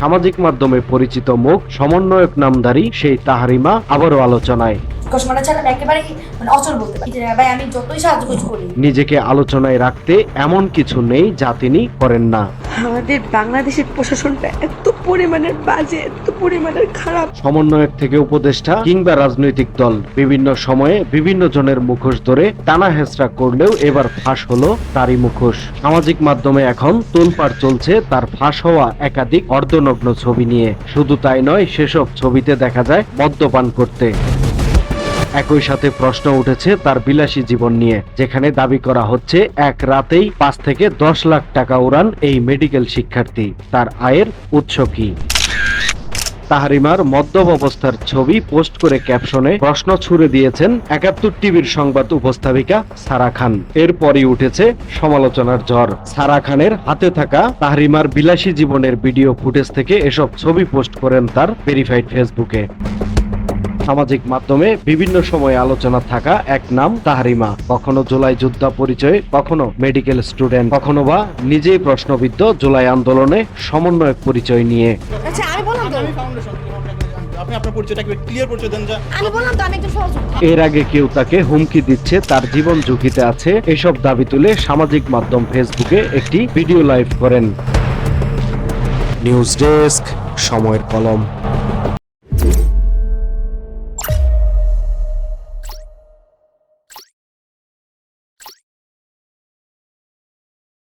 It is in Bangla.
সামাজিক মাধ্যমে পরিচিত মুখ সমন্বয়ক নামধারী সেই তাহারিমা আবারও আলোচনায়। মানে নিজেকে আলোচনায় রাখতে এমন কিছু নেই যা তিনি করেন না। আমাদের বাংলাদেশের প্রশাসনটা এত পরিমাণের বাজে, এত পরিমাণের খারাপ। সমন্বয়ের থেকে উপদেষ্টা কিংবা রাজনৈতিক দল বিভিন্ন সময়ে বিভিন্ন জনের মুখোশ ধরে টানা হেঁচড়া করলেও এবার ফাঁস হলো তারই মুখোশ। সামাজিক মাধ্যমে এখন তোলপাড় চলছে তার ফাঁস হওয়া একাধিক অর্ধনগ্ন ছবি নিয়ে। শুধু তাই নয়, সেসব ছবিতে দেখা যায় মদ্যপান করতে। একই সাথে প্রশ্ন উঠেছে তার বিলাসী জীবন নিয়ে, যেখানে দাবি করা হচ্ছে, এক রাতেই পাঁচ থেকে দশ লাখ টাকা উড়ান এই মেডিকেল শিক্ষার্থী। তার আয়ের উৎস কি? তাহারিমার মদ্যপ অবস্থার ছবি পোস্ট করে ক্যাপশনে প্রশ্ন ছুড়ে দিয়েছেন একাত্তর টিভির সংবাদ উপস্থাপিকা সারা খান। এরপরই উঠেছে সমালোচনার ঝড়। সারা খানের হাতে থাকা তাহারিমার বিলাসী জীবনের ভিডিও ফুটেজ থেকে এসব ছবি পোস্ট করেন তার ভেরিফাইড ফেসবুকে। সামাজিক মাধ্যমে বিভিন্ন সময়ে আলোচনা থাকা এক নাম তাহারিমা। কখনো জুলাই যোদ্ধা পরিচয়ে কখনো মেডিকেল স্টুডেন্ট কখনো বা নিজেই প্রশ্নবিদ্ধ জুলাই আন্দোলনে সমন্বয়ক পরিচয় নিয়ে। আচ্ছা আমি বললাম তো। আমি ফাউন্ডেশন আপনি আপনার পরিচয়টা একটু ক্লিয়ার পরিচয় দেন যা। আমি বললাম তো আমি একজন সহযোদ্ধা এর আগে কেউ তাকে হুমকি দিচ্ছে তার জীবন ঝুঁকিতে আছে এসব দাবি তুলে সামাজিক মাধ্যম ফেসবুকে একটি ভিডিও লাইভ করেন। নিউজ ডেস্ক সময়ের কলম।